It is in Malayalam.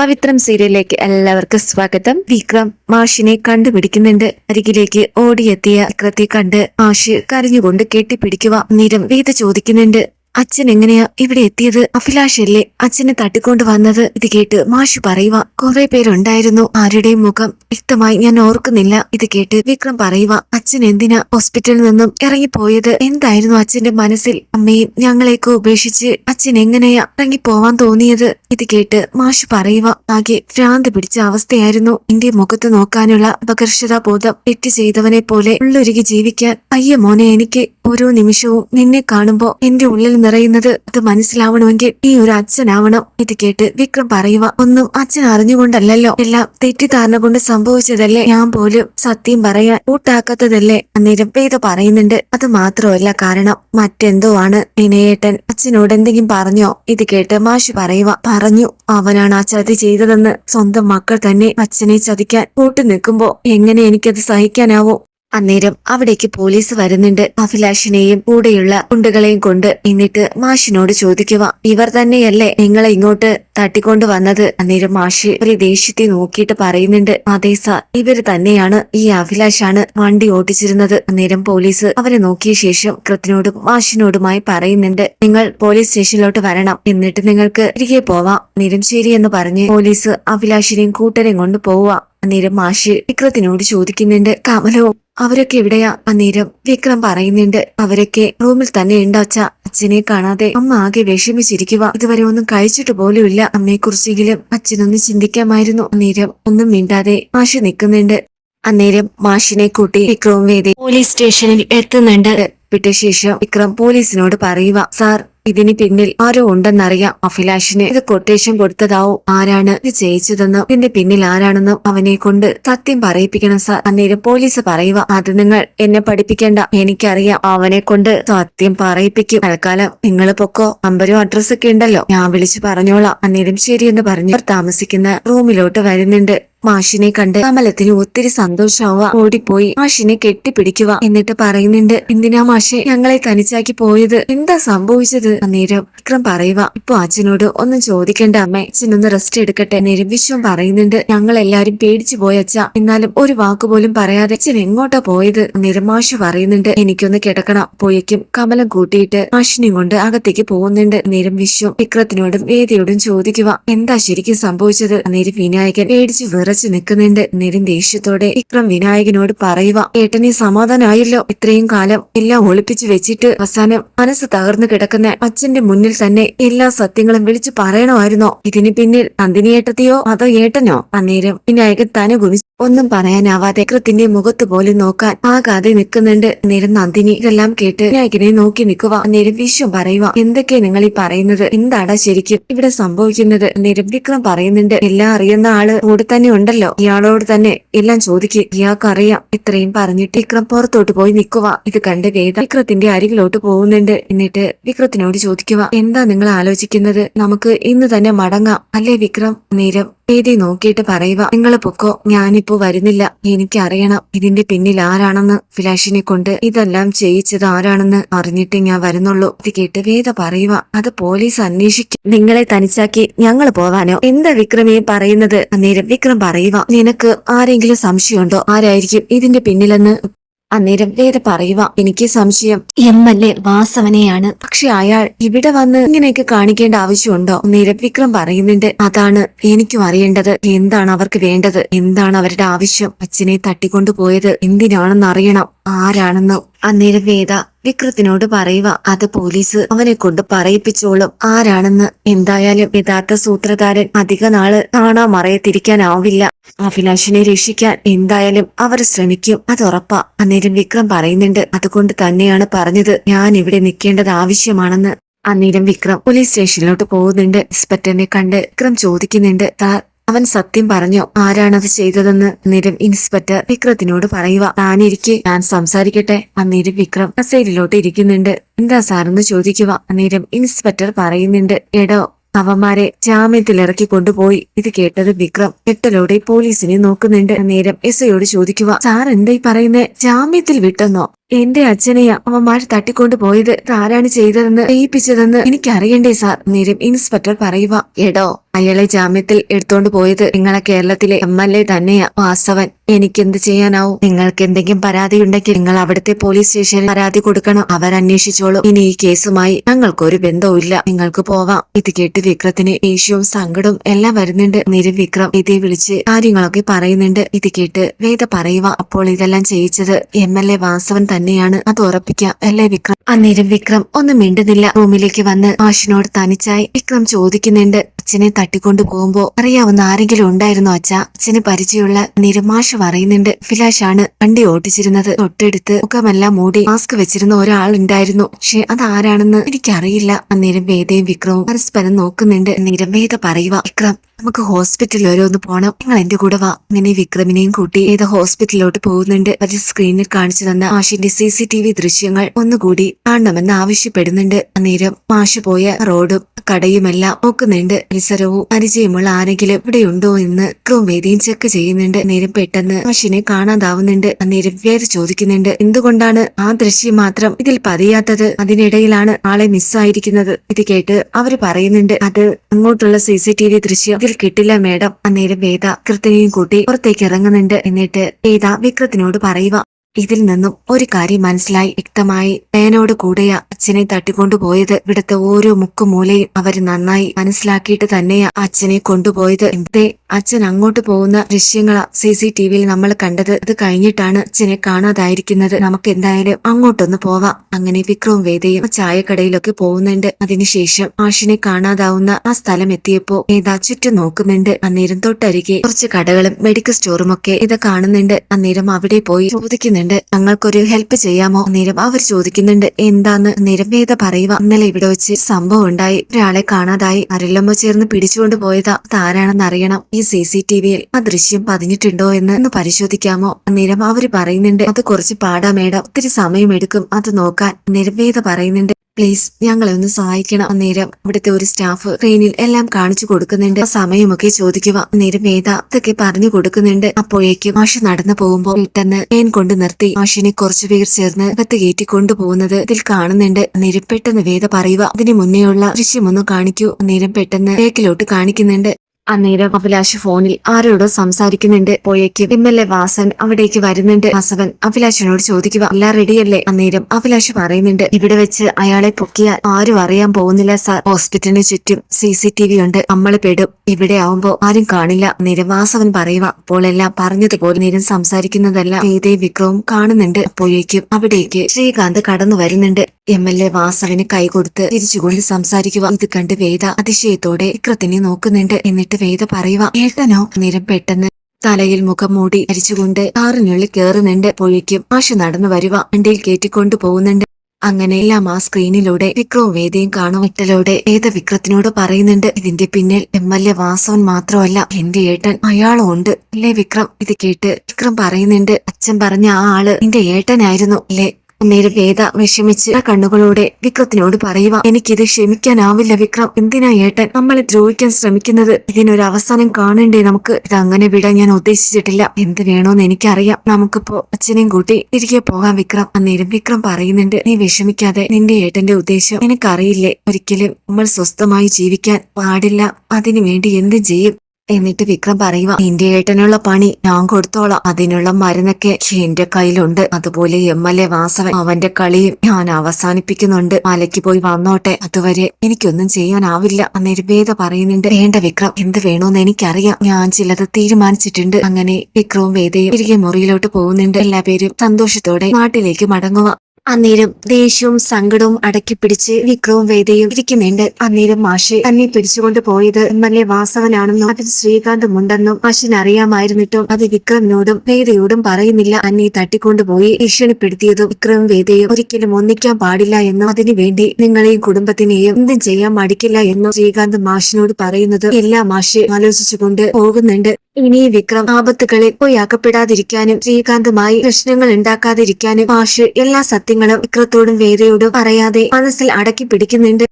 പവിത്രം സീരിയലിലേക്ക് എല്ലാവർക്കും സ്വാഗതം. വിക്രം മാഷിനെ കണ്ടുപിടിക്കുന്നുണ്ട്. അരികിലേക്ക് ഓടിയെത്തിയ വിക്രത്തെ കണ്ട് മാഷ് കരഞ്ഞുകൊണ്ട് കെട്ടിപ്പിടിക്കുക നിരം വീത ചോദിക്കുന്നുണ്ട് അച്ഛൻ എങ്ങനെയാ ഇവിടെ എത്തിയത്? അഭിലാഷല്ലേ അച്ഛനെ തട്ടിക്കൊണ്ടു വന്നത്? ഇത് കേട്ട് മാഷ് പറയുക കുറെ പേരുണ്ടായിരുന്നു. ആരുടെയും മുഖം വ്യക്തമായി ഞാൻ ഓർക്കുന്നില്ല. ഇത് കേട്ട് വിക്രം പറയുക അച്ഛൻ എന്തിനാ ഹോസ്പിറ്റലിൽ നിന്നും ഇറങ്ങിപ്പോയത്? എന്തായിരുന്നു അച്ഛന്റെ മനസ്സിൽ? അമ്മയും ഞങ്ങളെയൊക്കെ ഉപേക്ഷിച്ച് അച്ഛൻ എങ്ങനെയാ ഇറങ്ങിപ്പോവാൻ തോന്നിയത്? ഇത് കേട്ട് മാഷ് പറയുക ആകെ ഭ്രാന്ത് പിടിച്ച അവസ്ഥയായിരുന്നു. എന്റെ മുഖത്ത് നോക്കാനുള്ള അപകർഷതാ ബോധം തെറ്റ് ചെയ്തവനെ പോലെ ഉള്ളൊരുകി ജീവിക്കാൻ. അയ്യ മോനെ എനിക്ക് ഓരോ നിമിഷവും നിന്നെ കാണുമ്പോ എന്റെ ഉള്ളിൽ നിറയുന്നത് അത് മനസ്സിലാവണമെങ്കിൽ നീ ഒരു അച്ഛനാവണം. ഇത് കേട്ട് വിക്രം പറയുക ഒന്നും അച്ഛൻ അറിഞ്ഞുകൊണ്ടല്ലല്ലോ. എല്ലാം തെറ്റിദ്ധാരണ കൊണ്ട് സംഭവിച്ചതല്ലേ? ഞാൻ പോലും സത്യം പറയാൻ കൂട്ടാക്കാത്തതല്ലേ അന്നേരം വേദ പറയുന്നുണ്ട് അത് മാത്രമല്ല കാരണം മറ്റെന്തോ ആണ്. വിനയേട്ടൻ അച്ഛനോട് എന്തെങ്കിലും പറഞ്ഞോ? ഇത് കേട്ട് മാഷി പറയുക പറഞ്ഞു. അവനാണ് ആ ചതി ചെയ്തതെന്ന് സ്വന്തം മക്കൾ തന്നെ അച്ഛനെ ചതിക്കാൻ കൂട്ടു നിൽക്കുമ്പോ എങ്ങനെ എനിക്കത് സഹിക്കാനാവോ? അന്നേരം അവിടേക്ക് പോലീസ് വരുന്നുണ്ട്. അഭിലാഷിനെയും കൂടെയുള്ള കുണ്ടുകളെയും കൊണ്ട് എന്നിട്ട് മാഷിനോട് ചോദിക്കുക ഇവർ തന്നെയല്ലേ നിങ്ങളെ ഇങ്ങോട്ട് തട്ടിക്കൊണ്ട് വന്നത്? അന്നേരം മാഷി ഒരു ദേഷ്യത്തെ നോക്കിയിട്ട് പറയുന്നുണ്ട് അതേസ ഇവർ തന്നെയാണ് ഈ അഭിലാഷാണ് വണ്ടി ഓടിച്ചിരുന്നത്. അന്നേരം പോലീസ് അവരെ നോക്കിയ ശേഷം കൃത്തിനോടും മാഷിനോടുമായി പറയുന്നുണ്ട് നിങ്ങൾ പോലീസ് സ്റ്റേഷനിലോട്ട് വരണം എന്നിട്ട് നിങ്ങൾക്ക് തിരികെ പോവാം. അന്നേരം എന്ന് പറഞ്ഞ് പോലീസ് അഭിലാഷിനെയും കൂട്ടരെയും കൊണ്ട് പോവുക. അന്നേരം മാഷി വിക്രത്തിനോട് ചോദിക്കുന്നുണ്ട് കമലവും അവരൊക്കെ എവിടെയാ? അന്നേരം വിക്രം പറയുന്നുണ്ട് അവരൊക്കെ റൂമിൽ തന്നെ ഉണ്ടാച്ച അച്ഛനെ കാണാതെ അമ്മ ആകെ വിഷമിച്ചിരിക്കുക ഇതുവരെ ഒന്നും കഴിച്ചിട്ട് പോലുമില്ല. അമ്മയെക്കുറിച്ചെങ്കിലും അച്ഛനൊന്ന് ചിന്തിക്കാമായിരുന്നു. അന്നേരം ഒന്നും മിണ്ടാതെ മാഷി നിൽക്കുന്നുണ്ട്. അന്നേരം മാഷിനെ കൂട്ടി വിക്രവും വേദി പോലീസ് സ്റ്റേഷനിൽ എത്തുന്നുണ്ട്. വിട്ട ശേഷം വിക്രം പോലീസിനോട് പറയുക സാർ ഇതിന് പിന്നിൽ ആരോ ഉണ്ടെന്നറിയാം. അഭിലാഷിന് ഇത് കൊട്ടേഷൻ കൊടുത്തതാവും. ആരാണ് ഇത് ചെയ്യിച്ചതെന്നും ഇതിന്റെ പിന്നിൽ ആരാണെന്നും അവനെ കൊണ്ട് സത്യം പറയിപ്പിക്കണം സാർ. അന്നേരം പോലീസ് പറയുക അത് നിങ്ങൾ എന്നെ പഠിപ്പിക്കേണ്ട. എനിക്കറിയാം അവനെ കൊണ്ട് സത്യം പറയിപ്പിക്കും. തൽക്കാലം നിങ്ങൾ പൊക്കോ. നമ്പരും അഡ്രസ്സൊക്കെ ഉണ്ടല്ലോ. ഞാൻ വിളിച്ചു പറഞ്ഞോളാം. അന്നേരം ശരിയെന്ന് പറഞ്ഞു താമസിക്കുന്ന റൂമിലോട്ട് വരുന്നുണ്ട്. മാഷിനെ കണ്ട് കമലത്തിന് ഒത്തിരി സന്തോഷാവുക ഓടിപ്പോയി മാഷിനെ കെട്ടിപ്പിടിക്കുക എന്നിട്ട് പറയുന്നുണ്ട് എന്തിനാ മാഷെ ഞങ്ങളെ തനിച്ചാക്കി പോയത്? എന്താ സംഭവിച്ചത്? അന്നേരം വിക്രം പറയുക ഇപ്പൊ അച്ഛനോട് ഒന്നും ചോദിക്കണ്ട അമ്മേ അച്ഛനൊന്ന് റെസ്റ്റ് എടുക്കട്ടെ. അന്നേരം വിശ്വം പറയുന്നുണ്ട് ഞങ്ങൾ എല്ലാരും പേടിച്ചു അച്ഛ എന്നാലും ഒരു വാക്ക് പോലും പറയാതെ അച്ഛൻ എങ്ങോട്ടാ പോയത്? അന്നേരം മാഷ് പറയുന്നുണ്ട് എനിക്കൊന്ന് കിടക്കണം. പോയേക്കും കമലം കൂട്ടിയിട്ട് മാഷിനെയും കൊണ്ട് അകത്തേക്ക് പോകുന്നുണ്ട്. അന്നേരം വിശ്വം വിക്രത്തിനോടും വേദിയോടും ചോദിക്കുക എന്താ ശരിക്കും സംഭവിച്ചത്? അന്നേരം വിനായകൻ പേടിച്ചു പേടിച്ച് വിറച്ചു നിൽക്കുന്നുണ്ട്. അന്നേരം ദേഷ്യത്തോടെ വിക്രം വിനായകനോട് പറയുക ഏട്ടനെ സമാധാനമായല്ലോ ഇത്രയും കാലം എല്ലാം ഒളിപ്പിച്ചു വെച്ചിട്ട് അവസാനം മനസ്സ് തകർന്നു കിടക്കുന്ന അച്ഛന്റെ മുന്നിൽ തന്നെ എല്ലാ സത്യങ്ങളും വിളിച്ചു പറയണമായിരുന്നോ? ഇതിന് പിന്നിൽ നന്ദിനി ഏട്ടത്തെയോ അതോ ഏട്ടനോ? അന്നേരം വിനായകൻ തന്നെ ഗുണിച്ചു ഒന്നും പറയാനാവാതെ വിക്രത്തിന്റെ മുഖത്ത് പോലും നോക്കാൻ ആകാതെ നിൽക്കുന്നുണ്ട്. അന്നേരം നന്ദിനി ഇതെല്ലാം കേട്ട് വിനായകനെ നോക്കി നിൽക്കുക. അന്നേരം വിശ്വം പറയുക എന്തൊക്കെയാ നിങ്ങൾ ഈ പറയുന്നത്? എന്താടാ ശരിക്കും ഇവിടെ സംഭവിക്കുന്നത്? അന്നേരം വിക്രം പറയുന്നുണ്ട് എല്ലാം അറിയുന്ന ആൾ കൂടെ തന്നെ ഉണ്ടല്ലോ. ഇയാളോട് തന്നെ എല്ലാം ചോദിക്കുക ഇയാൾക്കറിയാം. ഇത്രയും പറഞ്ഞിട്ട് വിക്രം പുറത്തോട്ട് പോയി നിൽക്കുക ഇത് കണ്ട് വേദ വിക്രത്തിന്റെ അരികിലോട്ട് പോകുന്നുണ്ട്. എന്നിട്ട് വിക്രത്തിനോട് ചോദിക്കുക എന്താ നിങ്ങൾ ആലോചിക്കുന്നത്? നമുക്ക് ഇന്ന് തന്നെ മടങ്ങാം. അല്ലേ വിക്രം? നേരം വേദി നോക്കിയിട്ട് പറയുക. നിങ്ങൾ പൊക്കോ ഞാനിപ്പോ വരുന്നില്ല. എനിക്കറിയണം. ഇതിന്റെ പിന്നിൽ ആരാണെന്ന് ഫിലാഷിനെ കൊണ്ട് ഇതെല്ലാം ചെയ്യിച്ചത് ആരാണെന്ന് അറിഞ്ഞിട്ട് ഞാൻ വരുന്നുള്ളൂ. ഇത് കേട്ട് വേദ പറയുക. അത് പോലീസ് അന്വേഷിക്കും. നിങ്ങളെ തനിച്ചാക്കി ഞങ്ങൾ പോവാനോ? എന്താ വിക്രമേ പറയുന്നത്? അന്നേരം വിക്രം പറയുക. നിനക്ക് ആരെങ്കിലും സംശയമുണ്ടോ? ആരായിരിക്കും ഇതിന്റെ പിന്നിലെന്ന്? അന്നേരം വേദ പറയുക എനിക്ക് സംശയം. എം എൽ എ വാസവനെയാണ്. പക്ഷെ അയാൾ ഇവിടെ വന്ന് ഇങ്ങനെയൊക്കെ കാണിക്കേണ്ട ആവശ്യമുണ്ടോ? അന്നേരം വിക്രം പറയുന്നുണ്ട് അതാണ് എനിക്കും അറിയേണ്ടത്. എന്താണ് അവർക്ക് വേണ്ടത്? എന്താണ് അവരുടെ ആവശ്യം? അച്ഛനെ തട്ടിക്കൊണ്ടുപോയത്? എന്തിനാണെന്ന് അറിയണം ആരാണെന്ന്? അന്നേരം വേദ വിക്രത്തിനോട് പറയുക അത് പോലീസ് അവനെ കൊണ്ട് പറയിപ്പിച്ചോളും. ആരാണെന്ന് എന്തായാലും യഥാർത്ഥ സൂത്രധാരൻ അധിക നാൾ കാണാ മറയത്തിരിക്കാനാവില്ല അഭിലാഷിനെ രക്ഷിക്കാൻ എന്തായാലും അവർ ശ്രമിക്കും. അത് ഉറപ്പാ. അന്നേരം വിക്രം പറയുന്നുണ്ട് അതുകൊണ്ട് തന്നെയാണ് പറഞ്ഞത്. ഞാൻ ഇവിടെ നിൽക്കേണ്ടത് ആവശ്യമാണെന്ന്. അന്നേരം വിക്രം പോലീസ് സ്റ്റേഷനിലോട്ട് പോകുന്നുണ്ട്. ഇൻസ്പെക്ടറിനെ കണ്ട് വിക്രം ചോദിക്കുന്നുണ്ട് താൻ അവൻ സത്യം പറഞ്ഞോ? ആരാണത് ചെയ്തതെന്ന് അന്നേരം ഇൻസ്പെക്ടർ വിക്രത്തിനോട് പറയുക. താനിരിക്കെ. ഞാൻ സംസാരിക്കട്ടെ. അന്നേരം വിക്രം കസേരിലോട്ട് ഇരിക്കുന്നുണ്ട്. എന്താ സാറെന്ന് ചോദിക്കുക. അന്നേരം ഇൻസ്പെക്ടർ പറയുന്നുണ്ട്. എടോ അവന്മാരെ ജാമ്യത്തിൽ ഇറക്കി കൊണ്ടുപോയി. ഇത് കേട്ടത് വിക്രം കെട്ടലോടെ പോലീസിനെ നോക്കുന്നുണ്ട്. നേരം എസ് ഐയോട് ചോദിക്കുക. സാർ എന്തായി പറയുന്നേ? ജാമ്യത്തിൽ വിട്ടെന്നോ? എന്റെ അച്ഛനെയാ അവന്മാർ തട്ടിക്കൊണ്ടു പോയത്. ആരാണ് ചെയ്തതെന്ന് ചെയ്യിപ്പിച്ചതെന്ന് എനിക്കറിയണ്ടേ സാർ. നേരം ഇൻസ്പെക്ടർ പറയുക എടോ അയാളെ ജാമ്യത്തിൽ എടുത്തോണ്ട് പോയത് നിങ്ങളെ കേരളത്തിലെ എം എൽ എ തന്നെയാ. വാസവൻ എനിക്കെന്ത് ചെയ്യാനാവും? നിങ്ങൾക്ക് എന്തെങ്കിലും പരാതി ഉണ്ടെങ്കിൽ നിങ്ങൾ അവിടുത്തെ പോലീസ് സ്റ്റേഷനിൽ പരാതി കൊടുക്കണം. അവർ അന്വേഷിച്ചോളും ഇനി ഈ കേസുമായി ഞങ്ങൾക്കൊരു ബന്ധവുമില്ല നിങ്ങൾക്ക് പോവാം. ഇത് കേട്ട് വിക്രത്തിന് ദേഷ്യവും സങ്കടവും എല്ലാം വരുന്നുണ്ട്. നിരം വിക്രം ഇതേ വിളിച്ച് കാര്യങ്ങളൊക്കെ പറയുന്നുണ്ട്. ഇത് കേട്ട് വേദ പറയുക അപ്പോൾ ഇതെല്ലാം ചെയ്യിച്ചത് എം എൽ എ വാസവൻ തന്നെയാണ്. അത് ഉറപ്പിക്കാം. അല്ലേ വിക്രം? അന്നേരം വിക്രം ഒന്നും മിണ്ടുന്നില്ല. റൂമിലേക്ക് വന്ന് ആഷിനോട് തനിച്ചായി വിക്രം ചോദിക്കുന്നുണ്ട്. അച്ഛനെ തട്ടിക്കൊണ്ടു പോകുമ്പോ അറിയാവുന്ന ആരെങ്കിലും ഉണ്ടായിരുന്നോ അച്ഛ? അച്ഛന് പരിചയമുള്ള നിരമാഷ പറയുന്നുണ്ട്. ഫിലാഷാണ് വണ്ടി ഓട്ടിച്ചിരുന്നത് തൊട്ടടുത്ത് മുഖമെല്ലാം മൂടി മാസ്ക് വെച്ചിരുന്ന ഒരാൾ ഉണ്ടായിരുന്നു. പക്ഷെ അതാരാണെന്ന് എനിക്കറിയില്ല. അന്നേരം വേദയും വിക്രവും പരസ്പരം നോക്കുന്നുണ്ട്. നിരംവേദ പറയുക വിക്രം നമുക്ക് ഹോസ്പിറ്റലിൽ വരെ ഒന്ന് പോണം. നിങ്ങൾ എന്റെ കൂടെ വാ. ഇങ്ങനെ വിക്രമിനെയും കൂട്ടി ഏത് ഹോസ്പിറ്റലിലോട്ട് പോകുന്നുണ്ട്. അവർ സ്ക്രീനിൽ കാണിച്ചു തന്ന മാഷിന്റെ സി സി ടി വി ദൃശ്യങ്ങൾ ഒന്നുകൂടി കാണണമെന്ന് ആവശ്യപ്പെടുന്നുണ്ട്. അന്നേരം മാഷ് പോയ റോഡും കടയുമെല്ലാം നോക്കുന്നുണ്ട്. പരിസരവും പരിചയമുള്ള ആരെങ്കിലും ഇവിടെയുണ്ടോ എന്ന് ക്രൂ വേദിയും ചെക്ക് ചെയ്യുന്നുണ്ട്. നേരം പെട്ടെന്ന് മഷിനെ കാണാതാവുന്നുണ്ട്. അന്നേരം ചോദിക്കുന്നുണ്ട്. എന്തുകൊണ്ടാണ് ആ ദൃശ്യം മാത്രം ഇതിൽ പതിയാത്തത്? അതിനിടയിലാണ് ആളെ മിസ്സായിരിക്കുന്നത്. ഇത് കേട്ട് അവർ പറയുന്നുണ്ട് അത് അങ്ങോട്ടുള്ള സി സി ടി വി ദൃശ്യം ഇതിൽ കിട്ടില്ല മേഡം. അന്നേരം വേദ കൃത്യനെയും കൂട്ടി പുറത്തേക്ക് ഇറങ്ങുന്നുണ്ട്. എന്നിട്ട് വേദ വിക്രത്തിനോട് പറയുക ഇതിൽ നിന്നും ഒരു കാര്യം മനസ്സിലായി. വ്യക്തമായി പേനോട് കൂടെയാ. അച്ഛനെ തട്ടിക്കൊണ്ടുപോയത് ഇവിടുത്തെ ഓരോ മുക്കും മൂലയും അവർ നന്നായി മനസ്സിലാക്കിയിട്ട് തന്നെയാ അച്ഛനെ കൊണ്ടുപോയത്. എന്തേ അച്ഛൻ അങ്ങോട്ട് പോകുന്ന ദൃശ്യങ്ങളാ സി സി ടി വിയിൽ നമ്മൾ കണ്ടത്. അത് കഴിഞ്ഞിട്ടാണ് അച്ഛനെ കാണാതായിരിക്കുന്നത്. നമുക്ക് എന്തായാലും അങ്ങോട്ടൊന്ന് പോവാം. അങ്ങനെ വിക്രവും വേദയും ചായക്കടയിലൊക്കെ പോകുന്നുണ്ട്. അതിനുശേഷം ആഷിനെ കാണാതാവുന്ന ആ സ്ഥലം എത്തിയപ്പോ ഏതാ ചുറ്റും നോക്കുന്നുണ്ട്. അന്നേരം തൊട്ടരികെ കുറച്ച് കടകളും മെഡിക്കൽ സ്റ്റോറും ഒക്കെ ഇത് കാണുന്നുണ്ട്. അന്നേരം അവിടെ പോയി ചോദിക്കുന്നുണ്ട്. ഞങ്ങൾക്കൊരു ഹെൽപ്പ് ചെയ്യാമോ? അന്നേരം അവർ ചോദിക്കുന്നുണ്ട്. എന്താന്ന്? അന്നേരം വേദ പറയുക. ഇന്നലെ ഇവിടെ വെച്ച് സംഭവം ഉണ്ടായി. ഒരാളെ കാണാതായി. അരല്ലമ്മ ചേർന്ന് പിടിച്ചുകൊണ്ട് പോയതാ. താരാണെന്ന് അറിയണം. ഈ സി സി ടി വിയിൽ ആ ദൃശ്യം പതിഞ്ഞിട്ടുണ്ടോ എന്ന് ഒന്ന് പരിശോധിക്കാമോ? നിരമാവര് പറയുന്നുണ്ട്. അത് കുറച്ച് പാടാ മേഡം. ഒത്തിരി സമയമെടുക്കും. അത് നോക്കാൻ നിരംവേദ പറയുന്നുണ്ട്. പ്ലീസ് ഞങ്ങളെ ഒന്ന് സഹായിക്കണം. അന്നേരം ഇവിടുത്തെ ഒരു സ്റ്റാഫ് ട്രെയിനിൽ എല്ലാം കാണിച്ചു കൊടുക്കുന്നുണ്ട്. സമയമൊക്കെ ചോദിക്കുക. അന്നേരം വേദ ഇതൊക്കെ പറഞ്ഞു കൊടുക്കുന്നുണ്ട്. അപ്പോഴേക്കും മാഷ് നടന്നു പോകുമ്പോൾ പെട്ടെന്ന് ട്രെയിൻ കൊണ്ട് നിർത്തി. മാഷിനെ കുറച്ചു പേർ ചേർന്ന് അകത്ത് കയറ്റി കൊണ്ടുപോകുന്നത് ഇതിൽ കാണുന്നുണ്ട്. അന്നേരം പെട്ടെന്ന് വേദ പറയുക അതിന് മുന്നേയുള്ള ദൃശ്യമൊന്നും കാണിക്കൂ. അന്നേരം പെട്ടെന്ന് ബേക്കിലോട്ട് കാണിക്കുന്നുണ്ട്. അന്നേരം അഭിലാഷ് ഫോണിൽ ആരോടോ സംസാരിക്കുന്നുണ്ട്. പോയേക്ക്. എ വാസൻ അവിടേക്ക് വരുന്നുണ്ട്. വാസവൻ അഭിലാഷിനോട് ചോദിക്കുക എല്ലാം റെഡിയല്ലേ അന്നേരം അഭിലാഷ് പറയുന്നുണ്ട് ഇവിടെ വെച്ച് അയാളെ പൊക്കിയാൽ ആരും അറിയാൻ പോകുന്നില്ല സാർ ഹോസ്പിറ്റലിന് ചുറ്റും സി സി ടി വി ഉണ്ട്. നമ്മൾ പെടും. ഇവിടെ ആവുമ്പോ ആരും കാണില്ല. അന്നേരം വാസവൻ പറയുക അപ്പോൾ എല്ലാം പറഞ്ഞതുപോലെ നേരം സംസാരിക്കുന്നതെല്ലാം. ഏതേ വിക്രവും കാണുന്നുണ്ട്. അപ്പോഴേക്കും അവിടേക്ക് ശ്രീകാന്ത് കടന്നു വരുന്നുണ്ട്. എം എൽ എ വാസവന് കൈ കൊടുത്ത് തിരിച്ചുകൊണ്ട് സംസാരിക്കുക. ഇത് കണ്ട് വേദ അതിശയത്തോടെ വിക്രത്തിനെ നോക്കുന്നുണ്ട്. എന്നിട്ട് വേദ പറയുക ഏട്ടനോ? നേരം പെട്ടെന്ന് തലയിൽ മുഖം മൂടി അരിച്ചുകൊണ്ട് കാറിനുള്ളിൽ കയറുന്നുണ്ട് പൊഴിക്കും ആശ നടന്നു വരുക. വണ്ടിയിൽ കയറ്റിക്കൊണ്ടു പോകുന്നുണ്ട്. അങ്ങനെ എല്ലാം ആ സ്ക്രീനിലൂടെ വിക്രവും വേദയും കാണും. ഇട്ടലോടെ ഏത വിക്രത്തിനോട് പറയുന്നുണ്ട് ഇതിന്റെ പിന്നിൽ എം എൽ എ വാസവൻ മാത്രമല്ല എന്റെ ഏട്ടൻ അയാളും ഉണ്ട്. അല്ലേ വിക്രം? ഇത് കേട്ട് വിക്രം പറയുന്നുണ്ട് അച്ഛൻ പറഞ്ഞ ആ ആൾ എന്റെ ഏട്ടനായിരുന്നു. അല്ലേ? അന്നേരം വേദ വിഷമിച്ച് കണ്ണുകളോടെ വിക്രത്തിനോട് പറയുക എനിക്കിത് ക്ഷമിക്കാനാവില്ല വിക്രം. എന്തിനാ ഏട്ടൻ നമ്മളെ ദ്രോഹിക്കാൻ ശ്രമിക്കുന്നത്? ഇതിനൊരു അവസാനം കാണണ്ടേ നമുക്ക്? ഇത് അങ്ങനെ വിടാൻ ഞാൻ ഉദ്ദേശിച്ചിട്ടില്ല. എന്ത് വേണോന്ന് എനിക്കറിയാം. നമുക്കിപ്പോ അച്ഛനെയും കൂട്ടി തിരികെ പോകാം വിക്രം. അന്നേരം വിക്രം പറയുന്നുണ്ട് നീ വിഷമിക്കാതെ നിന്റെ ഏട്ടന്റെ ഉദ്ദേശം എനിക്കറിയില്ലേ. ഒരിക്കലും നമ്മൾ സ്വസ്ഥമായി ജീവിക്കാൻ പാടില്ല. അതിനു വേണ്ടി എന്ത് ചെയ്യും? എന്നിട്ട് വിക്രം പറയുക നിന്റെ ഏട്ടനുള്ള പണി ഞാൻ കൊടുത്തോളാം. അതിനുള്ള മരുന്നൊക്കെ എന്റെ കയ്യിലുണ്ട്. അതുപോലെ എം എൽ എ വാസവൻ അവന്റെ കളിയും ഞാൻ അവസാനിപ്പിക്കുന്നുണ്ട്. മലയ്ക്ക് പോയി വന്നോട്ടെ. അതുവരെ എനിക്കൊന്നും ചെയ്യാനാവില്ല. നിർവേദ വേദ പറയുന്നുണ്ട്. വേണ്ട വിക്രം എന്ത് വേണോന്ന് എനിക്കറിയാം. ഞാൻ ചിലത് തീരുമാനിച്ചിട്ടുണ്ട്. അങ്ങനെ വിക്രവും വേദയും തിരികെ മുറിയിലോട്ട് പോകുന്നുണ്ട്. എല്ലാ പേരും സന്തോഷത്തോടെ നാട്ടിലേക്ക് മടങ്ങുക അന്നേരം ദേഷ്യവും സങ്കടവും അടക്കി പിടിച്ച് വിക്രവും വേദയും ഇരിക്കുന്നുണ്ട്. അന്നേരം മാഷ് തന്നെ പിടിച്ചുകൊണ്ട് പോയത് എം എൽ എ വാസവനാണെന്നും അതിൽ ശ്രീകാന്തും ഉണ്ടെന്നും മാഷിന് അറിയാമായിരുന്നിട്ടും അത് വിക്രമിനോടും വേദയോടും പറയുന്നില്ല. അന്നെ തട്ടിക്കൊണ്ടുപോയി ഭീഷണിപ്പെടുത്തിയതും വിക്രവും വേദയും ഒരിക്കലും ഒന്നിക്കാൻ പാടില്ല എന്നും അതിനുവേണ്ടി നിങ്ങളെയും കുടുംബത്തിനെയും എന്തും ചെയ്യാൻ മടിക്കില്ല എന്നും ശ്രീകാന്ത് മാഷിനോട് പറയുന്നത് എല്ലാ മാഷ് ആലോചിച്ചുകൊണ്ട് പോകുന്നുണ്ട്. ഇനി വിക്രം ആപത്തുകളിൽ പൊയ്യാക്കപ്പെടാതിരിക്കാനും ശ്രീകാന്തുമായി പ്രശ്നങ്ങൾ ഉണ്ടാക്കാതിരിക്കാനും മാഷ് എല്ലാ സത്യങ്ങളും വിക്രത്തോടും വേദയോടും പറയാതെ മനസ്സിൽ അടക്കി പിടിക്കുന്നുണ്ട്.